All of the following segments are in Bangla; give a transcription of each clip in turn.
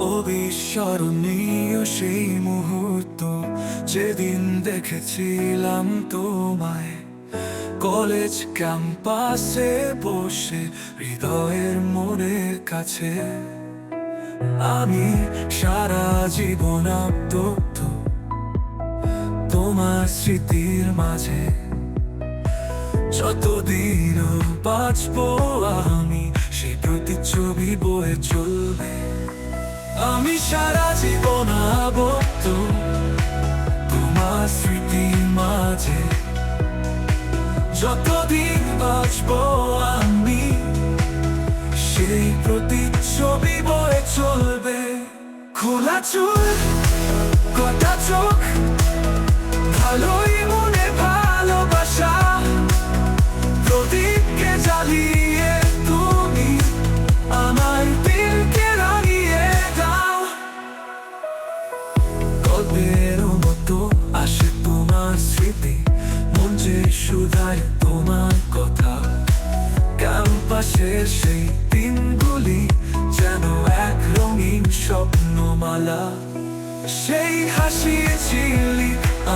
অবিস্মরণীয় সেই মুহূর্ত যেদিন দেখেছিলাম তোমায়। কলেজ ক্যাম্পাসে বসে হৃদয়ের মোড়ের কাছে। আমি সারা জীবন আপ্ত তোমার স্মৃতির মাঝে। যতদিন বাঁচবো আমি, সেই প্রতিচ্ছবি বয়ে চলবে। আমি সারা জীবন আবদ্ধ। তোমার স্মৃতির মাঝে যতদিন বাঁচবো আমি, সেই প্রতিচ্ছবি বয়ে চলবে। খোলা চুল, কটা চোখ, ভালোই ক্যাম্পাসের সেই দিনগুলি যেন এক রঙিন স্বপ্নমালা। সেই হাসিয়েছিলি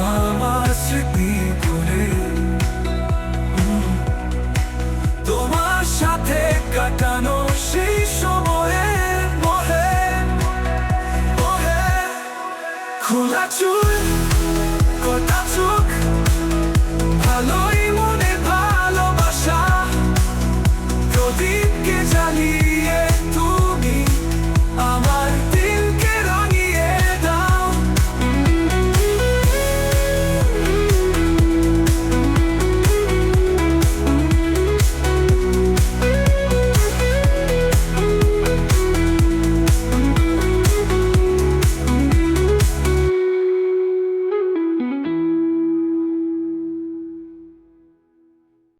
আমার স্মৃতি করে তোমার সাথে কাটানো সেই সময়ে মোহে, খোলা চুল।